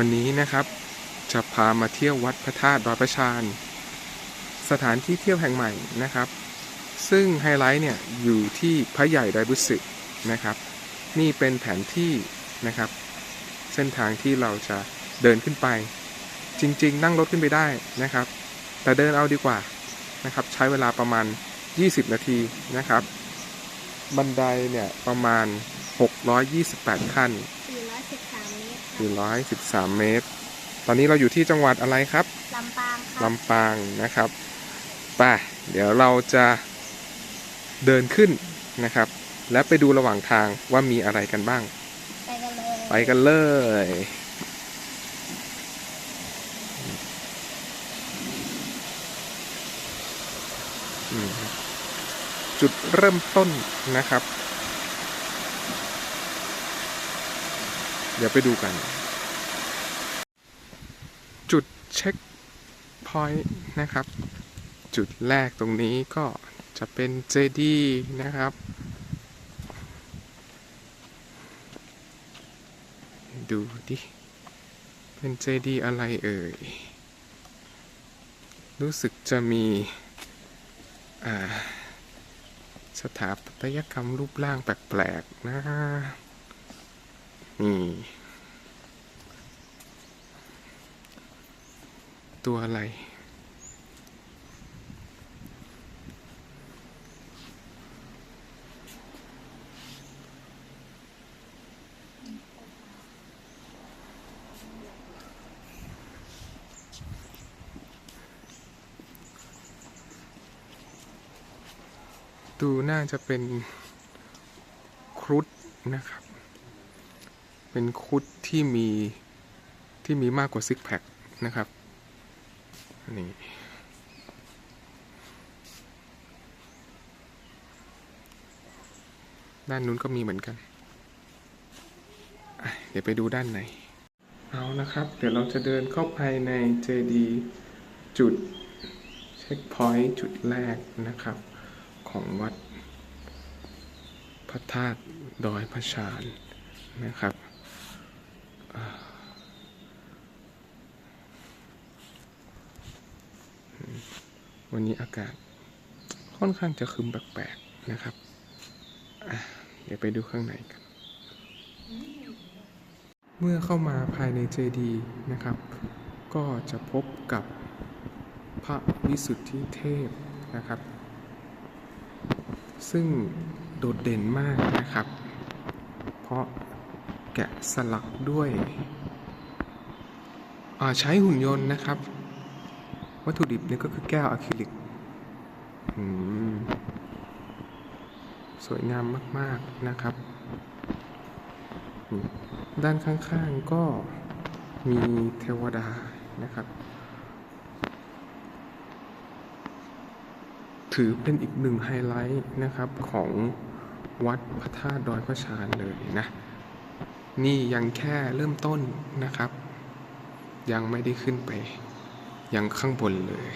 วันนี้นะครับ จะพามาเที่ยววัดพระธาตุดอยพระชานสถานที่เที่ยวแห่งใหม่นะครับ ซึ่งไฮไลท์เนี่ยอยู่ที่พระใหญ่ดอยบุษึนะครับ นี่เป็นแผนที่นะครับ เส้นทางที่เราจะเดินขึ้นไป จริง ๆ นั่งรถขึ้นไปได้นะครับ แต่เดินเอาดีกว่านะครับ ใช้เวลาประมาณ 20 นาทีนะครับ บันไดเนี่ยประมาณ 628 ขั้น 413เมตรครับ413 เมตร ตอนนี้เราอยู่ที่จังหวัดอะไรครับลำปางครับลำปางนะครับไป่ะเดี๋ยวเราจะเดินขึ้นนะครับ และไปดูระหว่างทางว่ามีอะไรกันบ้าง ไปกันเลยไปกันเลยอืมจุดเริ่มต้นนะครับ เดี๋ยวไปดูกัน จุดเช็คพอยต์นะครับ จุดแรกตรงนี้ก็จะเป็นเจดีนะครับ ดูดิ เป็นเจดีอะไรเอ่ย รู้สึกจะมีสถาปัตยกรรมรูปร่างแปลกๆนะ นี่ตัวอะไร ดูน่าจะเป็นครุฑนะครับ เป็นครุฑที่มีที่มีมากกว่าซิกแพคนะครับนี่ด้านนู้นก็มีเหมือนกัน เดี๋ยวไปดูด้านในเอานะครับ เดี๋ยวเราจะเดินเข้าไปในเจดีจุดเช็คพอยต์จุดแรกนะครับ ของวัดพระธาตุดอยพระชานนะครับ วันนี้อากาศค่อนข้างจะคึมแปลกๆนะครับ เดี๋ยวไปดูข้างในกัน เมื่อเข้ามาภายในเจดีย์นะครับ ก็จะพบกับพระวิสุทธิเทพนะครับ ซึ่งโดดเด่นมากนะครับ เพราะ แกะสลักด้วยใช้หุ่นยนต์นะครับ วัตถุดิบนี่ก็คือแก้วอะคริลิกสวยงามมาก ๆ นะครับ ด้านข้างๆก็มีเทวดานะครับ ถือเป็นอีกหนึ่งไฮไลท์นะครับของวัดพระธาตุดอยพระชานเลยนะ นี่ยังแค่เริ่มต้นนะครับ ยังไม่ได้ขึ้นไป ยังข้างบนเลย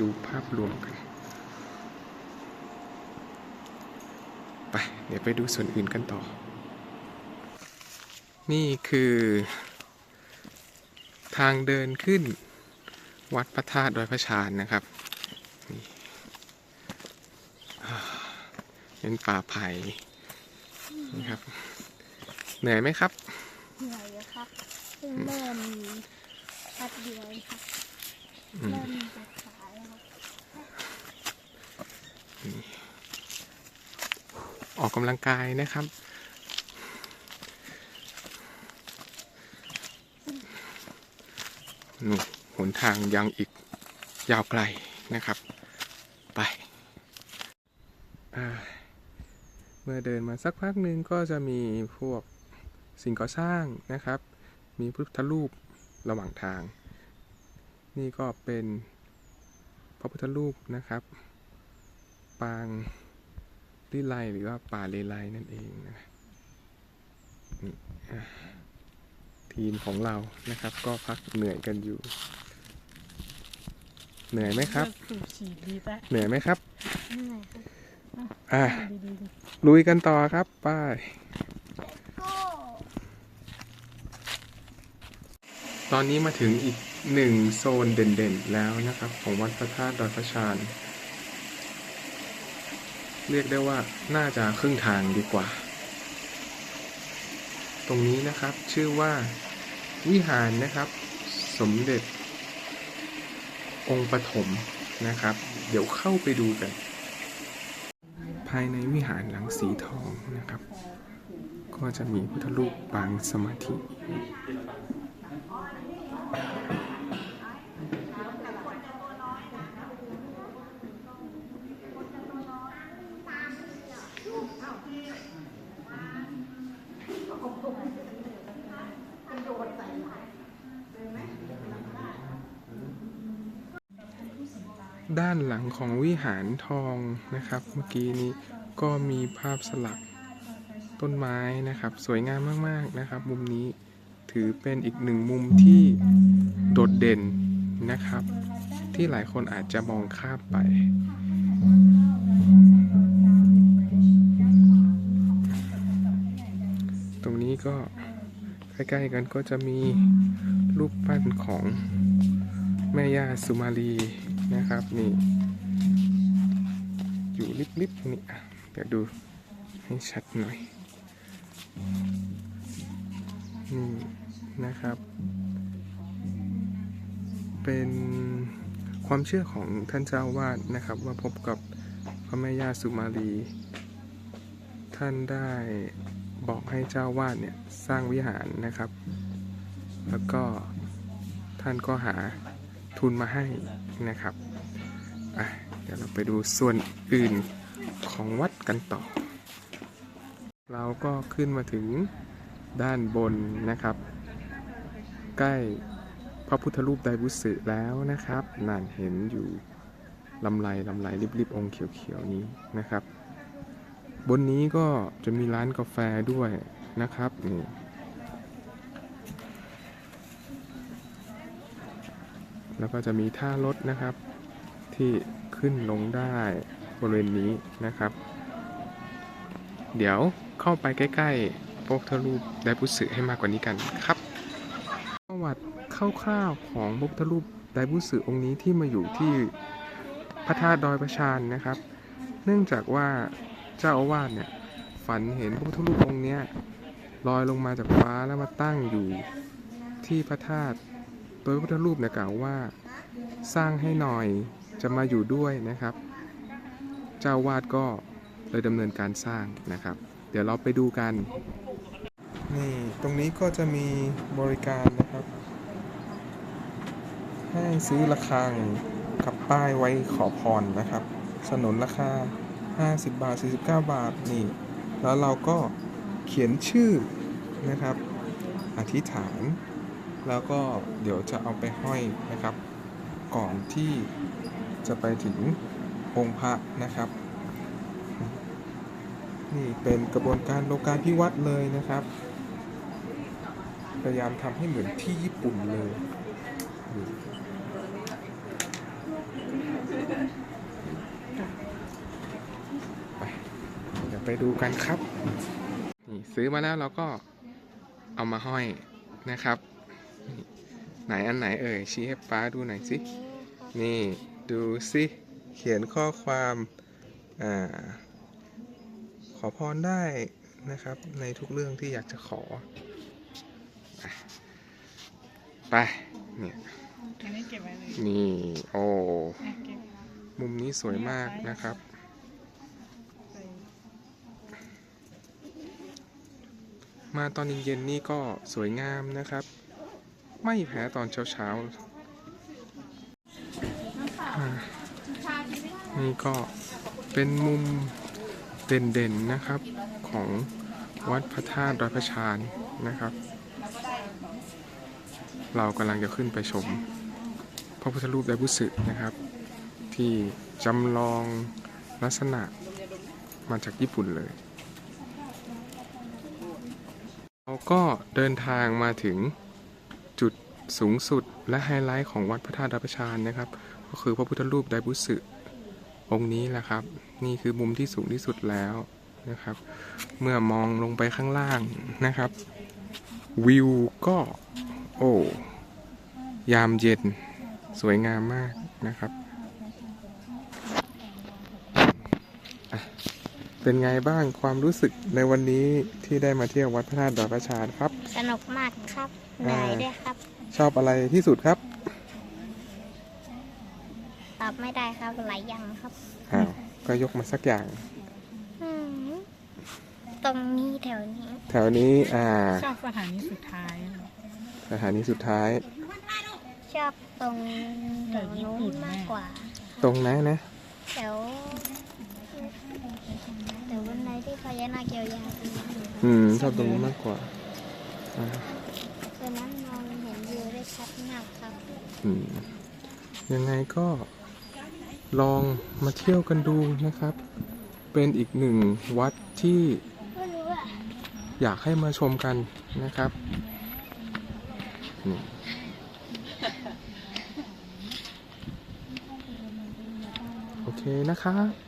ดูภาพรวมกัน ไป เดี๋ยวไปดูส่วนอื่นกันต่อ นี่คือ ทางเดินขึ้นวัดพระธาตุดอยพระชานนะครับนี่อ่า เป็นป่าไผ่นะครับ เหนื่อยไหมครับ เหนื่อยอยู่ครับเพิ่งเริ่มพัดเดียวเองครับอืมเริ่มจากขาแล้วครับออกกำลังกายนะครับนู่นหนทางยังอีกยาวไกลนะครับ ไปอ่า เมื่อเดินมาสักพักหนึ่งก็จะมีพวกสิ่งก่อสร้างนะครับ มีพุทธรูประหว่างทาง นี่ก็เป็นพระพุทธรูปนะครับ ปางลิไลหรือว่าป่าเลไลนั่นเองนะนี่อะทีมของเรานะครับ ก็พักเหนื่อยกันอยู่ เหนื่อยไหมครับสูบฉีดดีปะเหนื่อยไหมครับเหนื่ อะลุยกันต่อครับไปตอนนี้มาถึงอีกหนึ่งโซนเด่นๆแล้วนะครับ ของวัดพระธาตุดอยพระชานเรียกได้ว่าน่าจะครึ่งทางดีกว่า ตรงนี้นะครับชื่อว่าวิหารนะครับ สมเด็จองค์ปฐมนะครับ เดี๋ยวเข้าไปดูกัน ภายในวิหารหลังสีทองนะครับ ก็จะมีพุทธรูปปางสมาธิ ด้านหลังของวิหารทองนะครับ เมื่อกี้นี้ก็มีภาพสลักต้นไม้นะครับ สวยงามมากๆนะครับ มุมนี้ถือเป็นอีกหนึ่งมุมที่โดดเด่นนะครับ ที่หลายคนอาจจะมองข้ามไปตรงนี้ก็ใกล้ๆกันก็จะมีรูปปั้นของแม่ย่าสุมาลี นะครับนี่อยู่ลิบๆนี่อะเดี๋ยวดูให้ชัดหน่อยนี่นะครับ เป็นความเชื่อของท่านเจ้าวาดนะครับ ว่าพบกับพระแม่ย่าสุมาลี ท่านได้บอกให้เจ้าวาดเนี่ยสร้างวิหารนะครับ แล้วก็ท่านก็หา ทุนมาให้นะครับอะเดี๋ยวเราไปดูส่วนอื่นของวัดกันต่อ เราก็ขึ้นมาถึงด้านบนนะครับ ใกล้พระพุทธรูปไดบุสึแล้วนะครับนั่นเห็นอยู่ลำไรลำไรริบๆองค์เขียวๆนี้นะครับ บนนี้ก็จะมีร้านกาแฟด้วยนะครับนี่ แล้วก็จะมีท่ารถนะครับ ที่ขึ้นลงได้บริเวณนี้นะครับ เดี๋ยวเข้าไปใกล้ๆพระพุทธรูปไดบุสึให้มากกว่านี้กันครับประวัติคร่าวๆของพระพุทธรูปไดบุสึองค์นี้ที่มาอยู่ที่พระธาตุดอยประชานนะครับ เนื่องจากว่าเจ้าอาวาสเนี่ยฝันเห็นพระพุทธรูปองค์เนี้ยลอยลงมาจากฟ้าแล้วมาตั้งอยู่ที่พระธาตุ โดยพระพุทธรูปเนี่ยกล่าวว่าสร้างให้หน่อยจะมาอยู่ด้วยนะครับ เจ้าวาดก็เลยดำเนินการสร้างนะครับ เดี๋ยวเราไปดูกัน นี่ตรงนี้ก็จะมีบริการนะครับ ให้ซื้อระฆังกับป้ายไว้ขอพรนะครับ สนนราคา 50 บาท 49 บาทนี่ แล้วเราก็เขียนชื่อนะครับ อธิษฐาน แล้วก็เดี๋ยวจะเอาไปห้อยนะครับ ก่อนที่จะไปถึงองค์พระนะครับ นี่เป็นกระบวนการโลกาภิวัตน์เลยนะครับ พยายามทำให้เหมือนที่ญี่ปุ่นเลยไปเดี๋ยวไปดูกันครับ นี่ซื้อมาแล้วเราก็เอามาห้อยนะครับ ไหนอันไหนเอ่ยชี้ให้ป้าดูหน่อยสิ นี่ดูสิเขียนข้อความอ่าขอพรได้นะครับ ในทุกเรื่องที่อยากจะขออะไป เนี่ยอันนี้เก็บไว้เลยนี่ โอ้อะเก็บมุมนี้สวยมากนะครับ ใส่มาตอนเย็นๆนี่ก็สวยงามนะครับ ไม่แพ้ตอนเช้าๆอ่านี่ก็เป็นมุมเด่นๆนะครับของวัดพระธาตุดอยพระชานนะครับ เรากำลังจะขึ้นไปชม พระพุทธรูปไดบุสึนะครับ ที่จำลองลักษณะมาจากญี่ปุ่นเลย เราก็เดินทางมาถึง สูงสุดและไฮไลท์ของวัดพระธาตุดอยประชานนะครับ ก็คือพระพุทธรูปไดบุสึองค์นี้แหละครับ นี่คือมุมที่สูงที่สุดแล้วนะครับ เมื่อมองลงไปข้างล่างนะครับ วิวก็ โอ้ยามเย็นสวยงามมากนะครับอะเป็นไงบ้างความรู้สึกในวันนี้ที่ได้มาเที่ยววัดพระธาตุดอยพระชาครับ สนุกมากครับเหนื่อยด้วยครับ ชอบอะไรที่สุดครับ ตอบไม่ได้ครับหลายอย่างครับอ้าวก็ยกมาสักอย่าง อืมตรงนี้แถวนี้ แถวนี้อ่า ชอบสถานีสุดท้ายสถานีสุดท้าย ชอบตรงแถวนู้นมากกว่า ตรงไหนนะ แถวแถวบันไดที่พญานาคยาวๆตรงนั้นอืม ชอบตรงนี้มากกว่าอ่าตรงนั้นมองเห็นวิวได้ชัดมาก ครับ อืมยังไงก็ลองมาเที่ยวกันดูนะครับ เป็นอีกหนึ่งวัดที่อะอยากให้มาชมกันนะครับนี่โอเคนะครับ